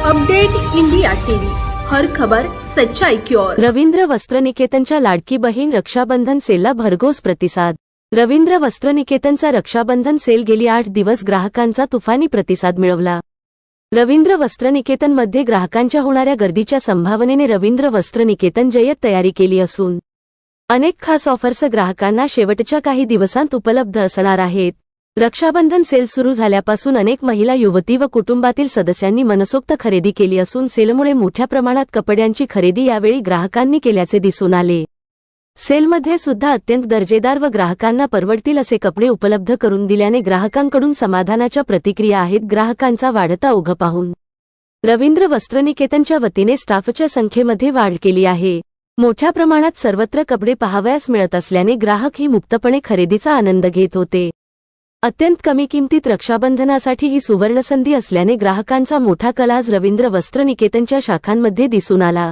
Update India TV. हर खबर सच्चाई की ओर. रवींद्र वस्त्रनिकेतनच्या लाडकी बहीण रक्षाबंधन सेलला भरघोस प्रतिसाद. रवींद्र वस्त्रनिकेतनचा रक्षाबंधन सेल गेली आठ दिवस ग्राहकांचा तुफानी प्रतिसाद मिळवला. रवींद्र वस्त्रनिकेतनमध्ये ग्राहकांच्या होणाऱ्या गर्दीच्या संभावनेने रवींद्र वस्त्रनिकेतन जय्यत तयारी केली असून अनेक खास ऑफर्स ग्राहकांना शेवटच्या काही दिवसांत उपलब्ध असणार आहेत. रक्षाबंधन सेल सुरू झाल्यापासून अनेक महिला युवती व कुटुंबातील सदस्यांनी मनसोक्त खरेदी केली असून सेलमुळे मोठ्या प्रमाणात कपड्यांची खरेदी यावेळी ग्राहकांनी केल्याचे दिसून आले. सेलमध्ये सुद्धा अत्यंत दर्जेदार व ग्राहकांना परवडतील असे कपडे उपलब्ध करून दिल्याने ग्राहकांकडून समाधानाच्या प्रतिक्रिया आहेत. ग्राहकांचा वाढता ओघ पाहून रवींद्र वस्त्रनिकेतनच्या वतीने स्टाफच्या संख्येमध्ये वाढ केली आहे. मोठ्या प्रमाणात सर्वत्र कपडे पाहावयास मिळत असल्याने ग्राहक ही मुक्तपणे खरेदीचा आनंद घेत होते. अत्यंत कमी किमतीत रक्षाबंधनासाठी ही सुवर्णसंधी असल्याने ग्राहकांचा मोठा कलाज रवींद्र वस्त्र निकेतनच्या शाखांमध्ये दिसून आला.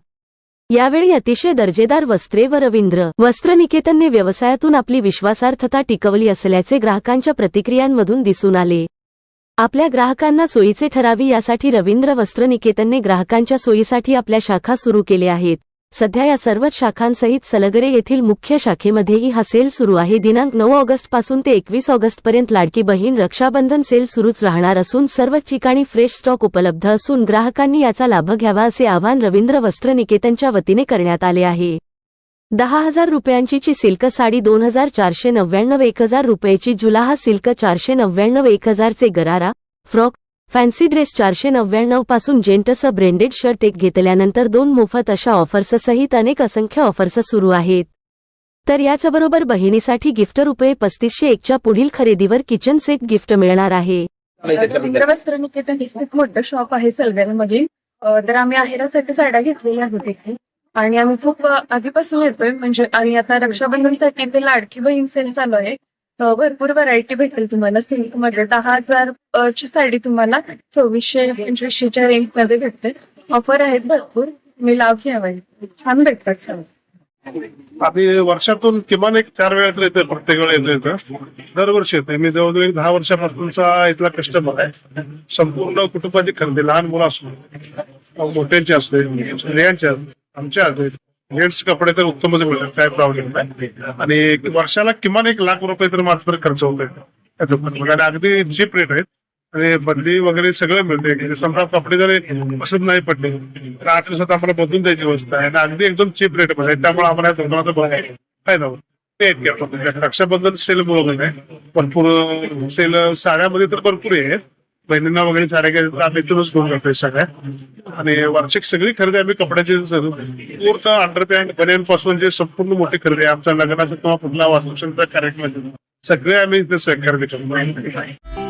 यावेळी अतिशय दर्जेदार वस्त्रे व रवींद्र वस्त्र निकेतनने व्यवसायातून आपली विश्वासार्थता टिकवली असल्याचे ग्राहकांच्या प्रतिक्रियांमधून दिसून आले. आपल्या ग्राहकांना सोयीचे ठरावी यासाठी रवींद्र वस्त्रनिकेतनने ग्राहकांच्या सोयीसाठी आपल्या शाखा सुरू केल्या आहेत. सध्या या सर्वच शाखांसहित सलगरे येथील मुख्य शाखेमध्येही हा सेल सुरू आहे. दिनांक नऊ ऑगस्टपासून ते एकवीस ऑगस्ट पर्यंत लाडकी बहीण रक्षाबंधन सेल सुरूच राहणार असून सर्व ठिकाणी फ्रेश स्टॉक उपलब्ध असून ग्राहकांनी याचा लाभ घ्यावा असे आवाहन रवींद्र वस्त्र निकेतनच्या वतीने करण्यात आले आहे. दहा हजार रुपयांची सिल्क साडी दोन हजार चारशे नव्याण्णव एक हजार रुपयाची जुलाहा सिल्क चारशे नव्याण्णव एक हजारचे गरारा फ्रॉक फॅन्सी ड्रेस चारशे नव्याण्णवपासून जेंटस ब्रेंडेड शर्ट एक घेतल्यानंतर दोन मोफत अशा ऑफर्ससहित अनेक असंख्य ऑफर्स सुरू आहेत. तर याचबरोबर बहिणीसाठी गिफ्ट रुपये पस्तीसशे एकच्या पुढील खरेदीवर किचन सेट गिफ्ट मिळणार आहे. खूप मोठं शॉप आहे तर आम्ही आहेरासाठी साड्या घेतलेल्या आहेत आणि आम्ही खूप आधीपासून येतोय. म्हणजे आणि आता रक्षाबंधनसाठी ते लाडकी बहीण सेल चालू आहे. भरपूर व्हरायटी भेटेल तुम्हाला. सिल्कमध्ये दहा हजार ची साडी तुम्हाला चोवीसशे पंचवीसशेच्या रेंजमध्ये भेटते. ऑफर आहेत भरपूर. मी लाभ घ्यावा छान भेटतात सर आम्ही वर्षातून किमान एक चार वेळा तर येते प्रत्येक वेळा येतो दरवर्षी येते मी जवळजवळ एक दहा वर्षापासूनचा इथला कस्टमर आहे. संपूर्ण कुटुंबाची खरेदी लहान मुलं असो मोठ्यांची असते स्त्रियांच्या आमच्या जेंट्स कपडे तर उत्तमच मिळतात काय प्रॉब्लेम नाही. आणि वर्षाला किमान एक लाख रुपये तर माझा खर्च होतोय. त्या आणि अगदी चीप रेट आहेत. आणि बदली वगैरे सगळं मिळते म्हणजे समजा कपडे जरी पसंत नाही पडले तर आठ दिवसात आम्हाला बदलून द्यायची व्यवस्था आहे. आणि अगदी एकदम चीप रेटमध्ये त्यामुळे आम्हाला या दुकानाचा फायदा होतो ते आहेत की आपण रक्षाबंधन सेल आहे. भरपूर सेल साड्यामध्ये तर भरपूर आहे बहिणींना वगैरे साड्या घ्यायच्या आम्ही इथूनच फोन करतोय सगळ्या. आणि वार्षिक सगळी खरेदी आम्ही कपड्याची पूर्ण अंडरपॅन्ट बनियनपासून जे संपूर्ण मोठी खरेदी आमच्या लग्नाचा किंवा कुठला वास्तुशांचा कार्यक्रम सगळे आम्ही इथे खरेदी करतो.